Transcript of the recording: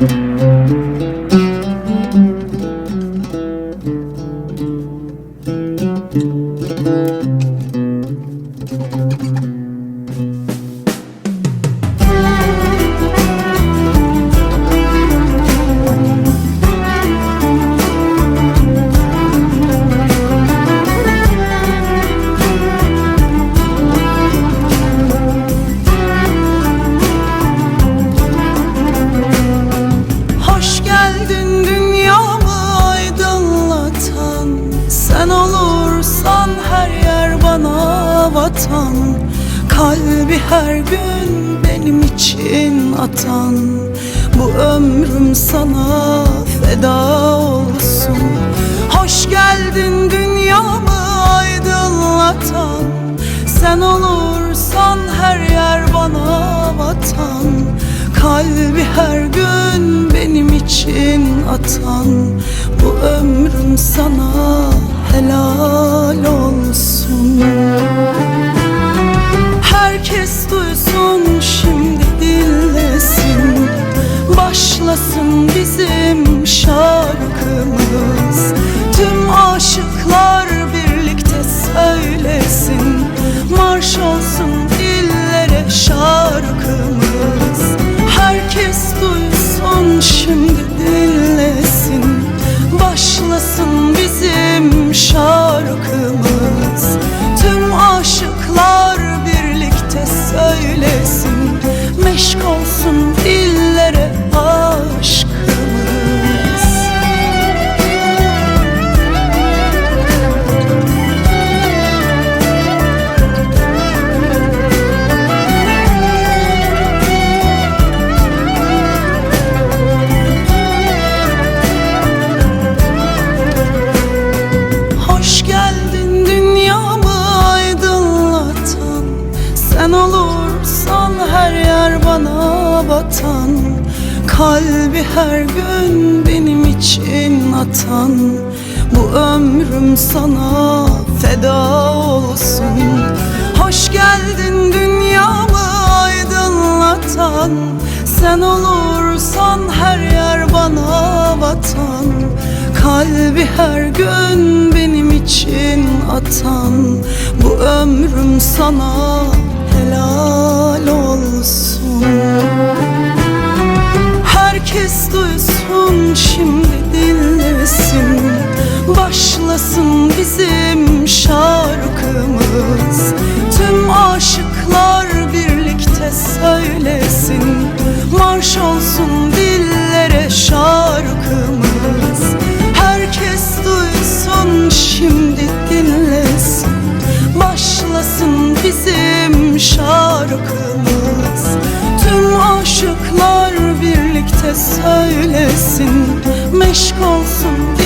Hoş vatan Kalbi her gün benim için atan. Bu ömrüm sana feda olsun. Hoş geldin dünyamı aydınlatan. Sen olursan her yer bana vatan. Kalbi her gün benim için atan. Bu ömrüm sana helal olsun bizim Sen olursan her yer bana vatan Kalbi her gün benim için atan. Bu ömrüm sana feda olsun. Hoş geldin dünyamı aydınlatan. Sen olursan her yer bana vatan Kalbi her gün benim için atan. Bu ömrüm sana helal olsun. Herkes duysun şimdi dinlesin. Başlasın bizim şarkımız. Tüm aşıklar birlikte söylesin. Marş olsun dillere şarkımız. Herkes duysun şimdi şarkımız. Tüm aşıklar birlikte söylesin Meşk olsun